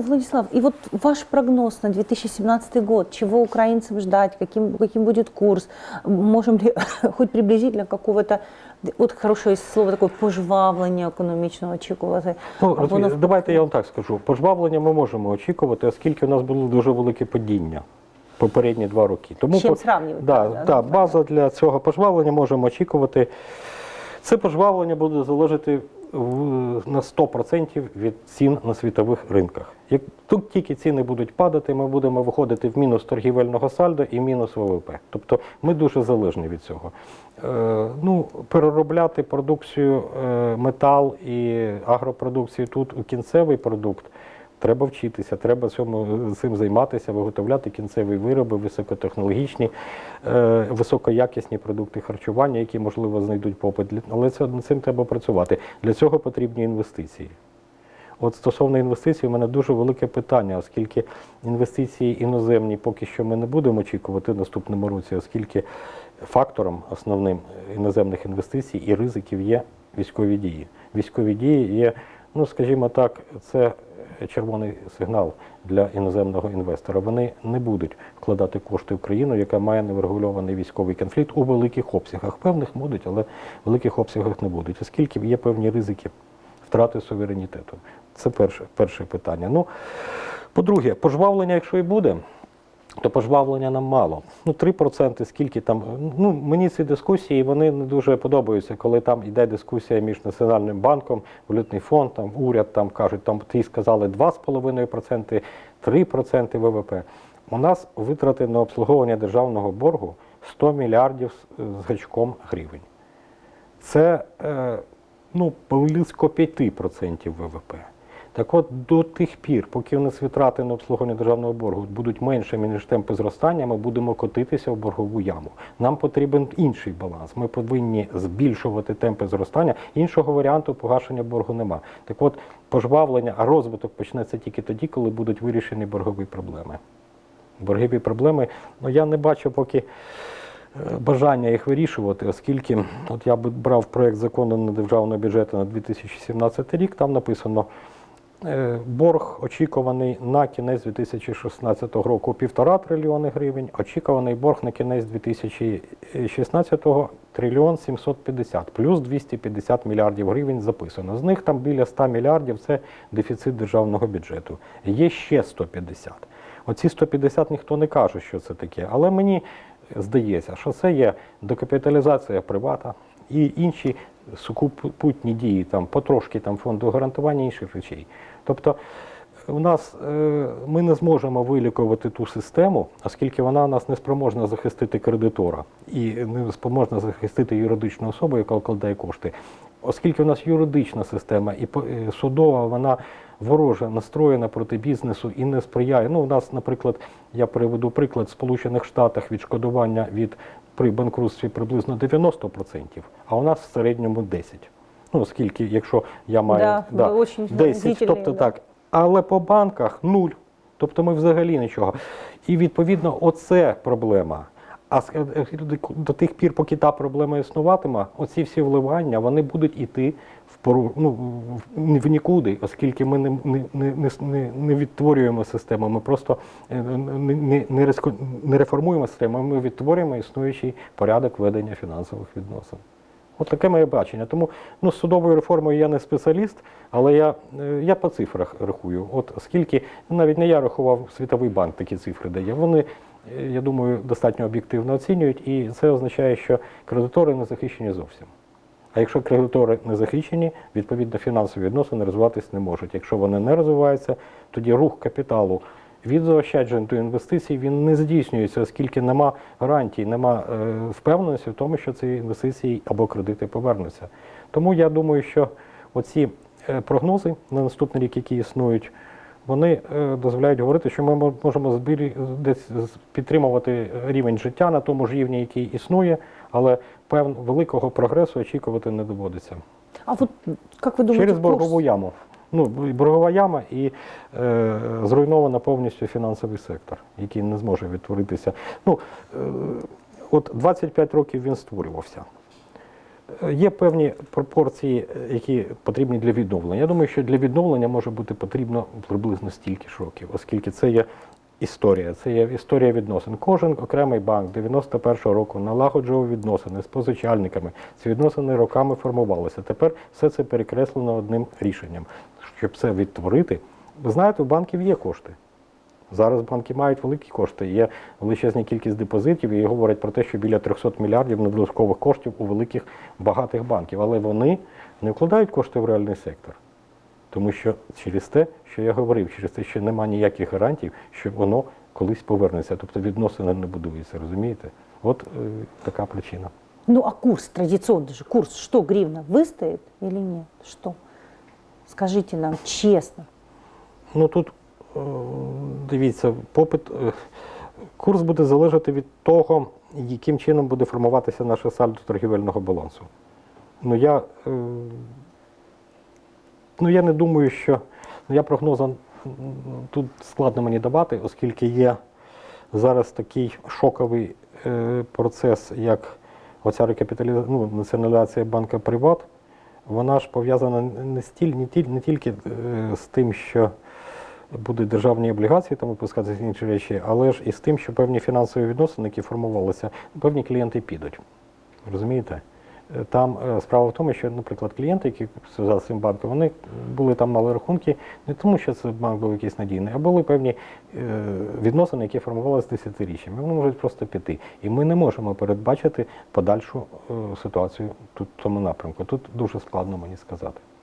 Владислав, и вот ваш прогноз на 2017 год, чего украинцам ждать, каким, каким будет курс, можем ли хоть приблизительно какого-то, от хорошее слово такое, пожвавлення економічного очікувати? Ну, Або розумієте, давайте я вам так скажу. Пожвавлення ми можемо очікувати, оскільки у нас було дуже велике падіння попередні два роки. Тому чим по- сравнювати, Да, да, да, ну, база для цього пожвавлення можемо очікувати. Це пожвавлення буде залежати на 100% від цін на світових ринках. Як тут тільки ціни будуть падати, ми будемо виходити в мінус торгівельного сальдо і мінус ВВП. Тобто ми дуже залежні від цього. Е, ну, переробляти продукцію, е, метал і агропродукцію тут у кінцевий продукт. Треба вчитися, треба цьому цим займатися, виготовляти кінцеві вироби, високотехнологічні, е, високоякісні продукти харчування, які можливо знайдуть попит. Але це над цим треба працювати. Для цього потрібні інвестиції. От стосовно інвестицій, у мене дуже велике питання, оскільки інвестиції іноземні поки що ми не будемо очікувати в наступному році, оскільки фактором основним іноземних інвестицій і ризиків є військові дії. Військові дії є, ну скажімо так, це червоний сигнал для іноземного інвестора. Вони не будуть вкладати кошти в країну, яка має неврегульований військовий конфлікт у великих обсягах. Певних будуть, але в великих обсягах не будуть, оскільки є певні ризики втрати суверенітету. Це перше, перше питання. Ну, по-друге, пожвавлення, якщо і буде, то пожвавлення нам мало. Ну, 3% скільки там. Ну, мені ці дискусії вони не дуже подобаються, коли там йде дискусія між Національним банком, валютний фонд, там, уряд там кажуть, там ті сказали 2,5%, 3% ВВП. У нас витрати на обслуговування державного боргу 100 мільярдів з- гачком гривень. Це е, ну, близько 5% ВВП. Так от до тих пір, поки у нас витрати на обслуговування державного боргу будуть меншими, ніж темпи зростання, ми будемо котитися в боргову яму. Нам потрібен інший баланс. Ми повинні збільшувати темпи зростання. Іншого варіанту погашення боргу нема. Так от, пожвавлення, а розвиток почнеться тільки тоді, коли будуть вирішені боргові проблеми. Боргові проблеми, ну я не бачу поки е, бажання їх вирішувати, оскільки от я брав проєкт закону на державного бюджету на 2017 рік, там написано борг очікуваний на кінець 2016 року півтора трильйони гривень, очікуваний борг на кінець 2016 трильйон 750, плюс 250 мільярдів гривень записано. З них там біля 100 мільярдів це дефіцит державного бюджету. Є ще 150. Оці 150 ніхто не каже, що це таке, але мені здається, що це є докапіталізація привата і інші сукупутні дії, там потрошки там фонду гарантування інших речей. Тобто у нас е, ми не зможемо вилікувати ту систему, оскільки вона у нас не спроможна захистити кредитора і не спроможна захистити юридичну особу, яка вкладає кошти. Оскільки у нас юридична система і е, судова, вона вороже настроєна проти бізнесу і не сприяє. Ну, у нас, наприклад, я приведу приклад в Сполучених Штатах відшкодування від при банкрутстві приблизно 90%, а у нас в середньому 10%. Ну, оскільки, якщо я маю Да, да, очень 10, выразительные, тобто да. так. Але по банках нуль. Тобто ми взагалі нічого. І відповідно, оце проблема. А е, е, до тих пір, поки та проблема існуватиме, оці всі вливання вони будуть іти в пору, ну, в- нікуди, оскільки ми не, не, не, не, відтворюємо систему, ми просто е, не, не, не, реформуємо систему, ми відтворюємо існуючий порядок ведення фінансових відносин. От таке моє бачення. Тому ну, з судовою реформою я не спеціаліст, але я, я по цифрах рахую. От скільки, ну, навіть не я рахував, Світовий банк такі цифри дає. Вони, я думаю, достатньо об'єктивно оцінюють, і це означає, що кредитори не захищені зовсім. А якщо кредитори не захищені, відповідно фінансові відносини розвиватись не можуть. Якщо вони не розвиваються, тоді рух капіталу від заощаджень до інвестицій він не здійснюється, оскільки нема гарантій, нема е, впевненості в тому, що ці інвестиції або кредити повернуться. Тому я думаю, що оці е, прогнози на наступний рік, які існують, вони е, дозволяють говорити, що ми можемо десь підтримувати рівень життя на тому ж рівні, який існує, але певно великого прогресу очікувати не доводиться. А вот как вы думаете, Через курс? боргову яму. Ну, боргова яма і е, зруйновано повністю фінансовий сектор, який не зможе відтворитися. Ну, е, от 25 років він створювався. Є певні пропорції, які потрібні для відновлення. Я думаю, що для відновлення може бути потрібно приблизно стільки ж років, оскільки це є історія, це є історія відносин. Кожен окремий банк 91-го року налагоджував відносини з позичальниками. Ці відносини роками формувалися. Тепер все це перекреслено одним рішенням. Щоб це відтворити, ви знаєте, у банків є кошти. Зараз банки мають великі кошти, є величезна кількість депозитів і говорять про те, що біля 300 мільярдів надодаткових коштів у великих багатих банків. Але вони не вкладають кошти в реальний сектор. Тому що через те, що я говорив, через те, що немає ніяких гарантій, що воно колись повернеться. Тобто відносини не будуються, розумієте? От е, така причина. Ну а курс традиционный же, курс что, гривна, выстоит или нет? Что? Скажите нам честно. Ну тут дивіться, попит, е, курс буде залежати від того, яким чином буде формуватися наше сальдо торгівельного балансу. Ну я, е, ну, я не думаю, що ну, я прогнозом тут складно мені давати, оскільки є зараз такий шоковий е, процес, як оця рекапіталізація, ну, націоналізація банка Приват. Вона ж пов'язана не, стіль, не, тіль, не тільки е, з тим, що будуть державні облігації там випускатися інші речі, але ж і з тим, що певні фінансові відносини, які формувалися, певні клієнти підуть. Розумієте? Е, Там е, справа в тому, що, наприклад, клієнти, які зв'язали з цим банком, вони були там мали рахунки не тому, що це банк був якийсь надійний, а були певні е, відносини, які формувалися десятиріччями. Вони можуть просто піти. І ми не можемо передбачити подальшу ситуацію тут в тому напрямку. Тут дуже складно мені сказати.